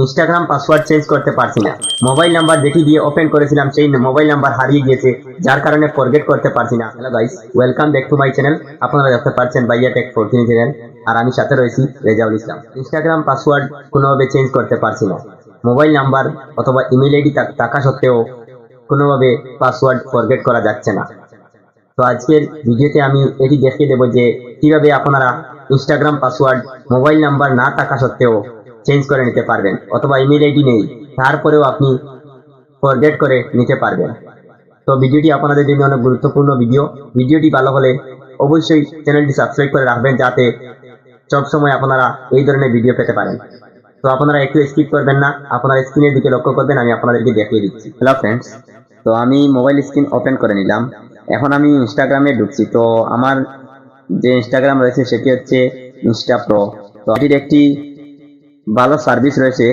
Instagram password change করতে পারছি না। মোবাইল নাম্বার যেটি দিয়ে ওপেন করেছিলাম, সেই মোবাইল নাম্বার হারিয়ে গিয়েছে, যার কারণে ফরগেট করতে পারছি না। Hello guys welcome back to my channel আপনারা দেখতে পাচ্ছেন বাইয়া টেক ফোরটিন চ্যানেল আর আমি সাথে রয়েছি রেজাউল ইসলাম ইনস্টাগ্রাম পাসওয়ার্ড কোনোভাবে চেঞ্জ করতে পারছি না। মোবাইল নাম্বার অথবা ইমেল আইডি থাকা সত্ত্বেও কোনোভাবে পাসওয়ার্ড ফরগেট করা যাচ্ছে না। তো আজকের ভিডিওতে আমি এটি দেখিয়ে দেবো যে কীভাবে আপনারা ইনস্টাগ্রাম পাসওয়ার্ড মোবাইল নাম্বার না থাকা সত্ত্বেও চেঞ্জ করে নিতে পারবেন, অথবা ইমেল আইডি নেই, তারপরেও আপনি ফরগেট করে নিতে পারবেন। তো ভিডিওটি আপনাদের জন্য অনেক গুরুত্বপূর্ণ ভিডিও ভিডিওটি ভালো হলে অবশ্যই চ্যানেলটি সাবস্ক্রাইব করে রাখবেন, যাতে সবসময় আপনারা এই ধরনের ভিডিও পেতে পারেন। তো আপনারা একটু স্কিপ করবেন না, আপনারা স্ক্রিনের দিকে লক্ষ্য করবেন, আমি আপনাদেরকে দেখিয়ে দিচ্ছি। হ্যালো ফ্রেন্ডস তো আমি মোবাইল স্ক্রিন ওপেন করে নিলাম। এখন আমি ইনস্টাগ্রামে ঢুকছি, তো আমার যে ইনস্টাগ্রাম রয়েছে, সেটি হচ্ছে ইনস্টা প্রো তো এটির একটি ভালো সার্ভিস রয়েছে।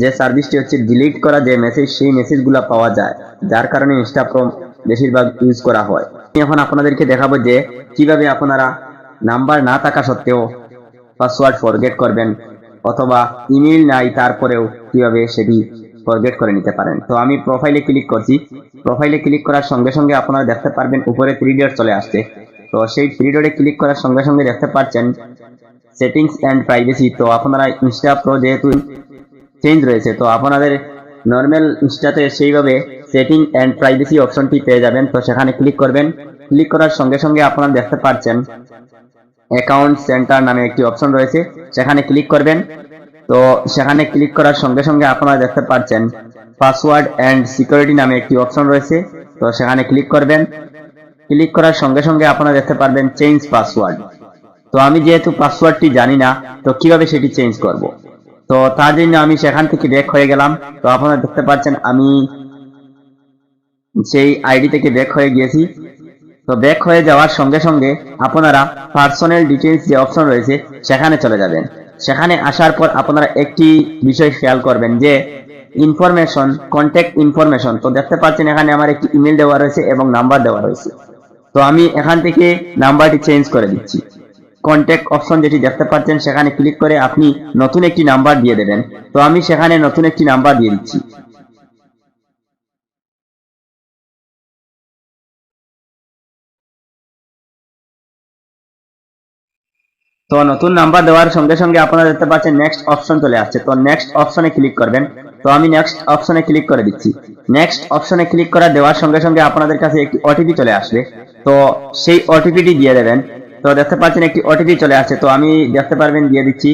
যে সার্ভিসটি হচ্ছে ডিলিট করা যে মেসেজ সেই মেসেজগুলো পাওয়া যায়। যার কারণে ইনস্টা প্রো বেশিরভাগ ইউজ করা হয়। আমি এখন আপনাদেরকে দেখাবো যে কীভাবে আপনারা নাম্বার না থাকা সত্ত্বেও পাসওয়ার্ড ফরগেট করবেন অথবা ইমেল নাই তারপরেও কীভাবে সেটি ফরগেট করে নিতে পারেন। তো আমি প্রোফাইলে ক্লিক করছি। প্রোফাইলে ক্লিক করার সঙ্গে সঙ্গে আপনারা দেখতে পারবেন উপরে থ্রি ডট চলে আসছে। তো সেই থ্রি ডটে ক্লিক করার সঙ্গে সঙ্গে দেখতে পাচ্ছেন সেটিংস অ্যান্ড প্রাইভেসি তো আপনারা ইনস্টা প্রো যেহেতু চেঞ্জ রয়েছে, তো আপনাদের নর্মাল ইনস্টাতে সেইভাবে সেটিং অ্যান্ড প্রাইভেসি অপশনটি পেয়ে যাবেন। তো সেখানে ক্লিক করবেন। ক্লিক করার সঙ্গে সঙ্গে আপনারা দেখতে পাচ্ছেন অ্যাকাউন্ট সেন্টার নামে একটি অপশন রয়েছে। সেখানে ক্লিক করবেন। তো সেখানে ক্লিক করার সঙ্গে সঙ্গে আপনারা দেখতে পাচ্ছেন পাসওয়ার্ড অ্যান্ড সিকিউরিটি নামে একটি অপশন রয়েছে। তো সেখানে ক্লিক করবেন। ক্লিক করার সঙ্গে সঙ্গে আপনারা দেখতে পারবেন চেঞ্জ পাসওয়ার্ড তো আমি যেহেতু পাসওয়ার্ডটি জানি না, তো কীভাবে সেটি চেঞ্জ করব? তো তার জন্য আমি সেখান থেকে ব্যাক হয়ে গেলাম। তো আপনারা দেখতে পাচ্ছেন, আমি সেই আইডি থেকে ব্যাক হয়ে গিয়েছি। তো ব্যাক হয়ে যাওয়ার সঙ্গে সঙ্গে আপনারা পার্সোনাল ডিটেলস যে অপশন রয়েছে, সেখানে চলে যাবেন। সেখানে আসার পর আপনারা একটি বিষয় খেয়াল করবেন যে ইনফরমেশন কন্ট্যাক্ট ইনফরমেশন তো দেখতে পাচ্ছেন এখানে আমার একটি ইমেল দেওয়া রয়েছে এবং নাম্বার দেওয়া রয়েছে। তো আমি এখান থেকে নাম্বারটি চেঞ্জ করে দিচ্ছি। কন্ট্যাক্ট অপশন যেটি দেখতে পাচ্ছেন, সেখানে ক্লিক করে আপনি নতুন একটি নাম্বার দিয়ে দেবেন। তো আমি সেখানে নতুন একটি নাম্বার দিয়ে দিচ্ছি। তো নতুন নাম্বার দেওয়ার সঙ্গে সঙ্গে আপনারা দেখতে পাচ্ছেন নেক্সট অপশন চলে আসছে। তো নেক্সট অপশনে ক্লিক করবেন। তো আমি নেক্সট অপশনে ক্লিক করে দিচ্ছি। নেক্সট অপশনে ক্লিক করা দেওয়ার সঙ্গে সঙ্গে আপনাদের কাছে একটি ওটিপি চলে আসবে। তো সেই ওটিপিটি দিয়ে দেবেন। তো দেখতে পাচ্ছেন একটি ওটিপি চলে আসছে, তো আমি দেখতে পারবেন, দিয়ে দিচ্ছি।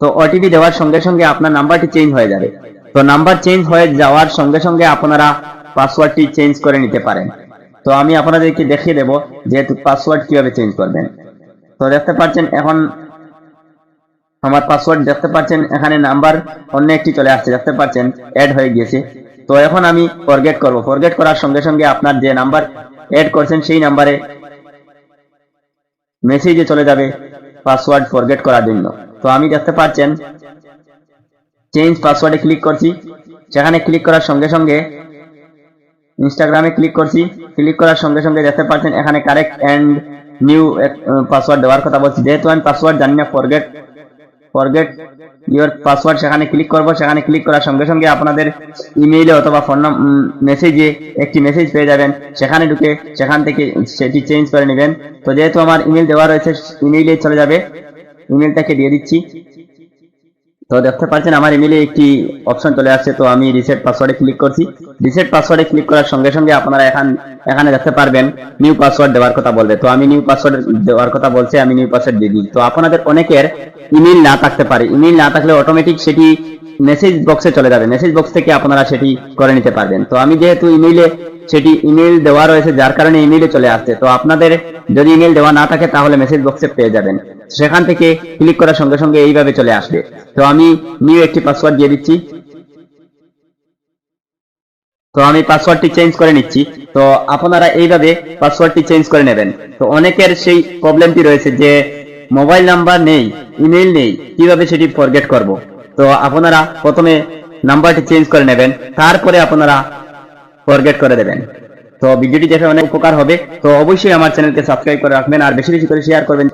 তো ওটিপি দেওয়ার সঙ্গে সঙ্গে আপনার নাম্বারটি চেঞ্জ হয়ে যাবে। তো নাম্বার চেঞ্জ হয়ে যাওয়ার সঙ্গে সঙ্গে আপনারা পাসওয়ার্ডটি চেঞ্জ করে নিতে পারেন। তো আমি আপনাদেরকে দেখিয়ে দেব যেহেতু পাসওয়ার্ড কীভাবে চেঞ্জ করবেন। তো দেখতে পাচ্ছেন, এখন আমার পাসওয়ার্ড দেখতে পাচ্ছেন, এখানে নাম্বার অন্য একটি চলে আসছে, দেখতে পাচ্ছেন অ্যাড হয়ে গিয়েছে। তো এখন আমি ফরগেট করব। ফরগেট করার সঙ্গে সঙ্গে আপনার যে নাম্বার অ্যাড করছেন সেই নাম্বারে মেসেজে চলে যাবে পাসওয়ার্ড ফরগেট করার জন্য। তো আমি দেখতে পাচ্ছেন চেঞ্জ পাসওয়ার্ডে ক্লিক করছি। সেখানে ক্লিক করার সঙ্গে সঙ্গে ইনস্টাগ্রামে ক্লিক করছি। ক্লিক করার সঙ্গে সঙ্গে দেখতে পাচ্ছেন, এখানে কারেক্ট অ্যান্ড নিউ পাসওয়ার্ড দেওয়ার কথা বলছি। যেহেতু আমি পাসওয়ার্ড জানি না ফরগেট ফরগেট ইওর পাসওয়ার্ড সেখানে ক্লিক করব। সেখানে ক্লিক করার সঙ্গে সঙ্গে আপনাদের ইমেইলে অথবা ফোন মেসেজে একটি মেসেজ পেয়ে যাবেন। সেখানে ঢুকে সেখান থেকে সেটি চেঞ্জ করে নেবেন। তো যেহেতু আমার ইমেল দেওয়া রয়েছে ইমেইলে চলে যাবে। ইমেলটাকে দিয়ে দিচ্ছি। তো দেখতে পাচ্ছেন আমার ইমেলে একটি অপশন চলে আসছে, তো আমি রিসেট পাসওয়ার্ডে ক্লিক করছি। রিসেট পাসওয়ার্ডে ক্লিক করার সঙ্গে সঙ্গে আপনারা এখান, এখানে দেখতে পারবেন নিউ পাসওয়ার্ড দেওয়ার কথা বলবে। তো আমি নিউ পাসওয়ার্ড দেওয়ার কথা বলছে, আমি নিউ পাসওয়ার্ড দিয়ে দিই। তো আপনাদের অনেকের ইমেল না থাকতে পারে। ইমেল না থাকলে অটোমেটিক সেটি মেসেজ বক্সে চলে যাবে। মেসেজ বক্স থেকে আপনারা সেটি করে নিতে পারবেন। তো আমি যেহেতু ইমেইলে সেটি ইমেল দেওয়া রয়েছে, যার কারণে ইমেইলে চলে আসছে। তো আপনাদের যদি ইমেল দেওয়া না থাকে, তাহলে মেসেজ বক্সে পেয়ে যাবেন। সেখান থেকে ক্লিক করার সঙ্গে সঙ্গে এইভাবে চলে আসবে। তো আমি নিউ একটি পাসওয়ার্ড দিয়ে দিচ্ছি। তো আমি পাসওয়ার্ডটি চেঞ্জ করে নিচ্ছি। তো আপনারা এইভাবে পাসওয়ার্ডটি চেঞ্জ করে নেবেন। তো অনেকের সেই প্রবলেমটি রয়েছে যে মোবাইল নাম্বার নেই ইমেল নেই, কীভাবে সেটি ফরগেট করব? তো আপনারা প্রথমে নাম্বারটি চেঞ্জ করে নেবেন, তারপরে আপনারা ফরগেট করে দেবেন। তো ভিডিওটি দেখে অনেক উপকার হবে। তো অবশ্যই আমার চ্যানেলকে সাবস্ক্রাইব করে রাখবেন আর বেশি বেশি করে শেয়ার করবেন।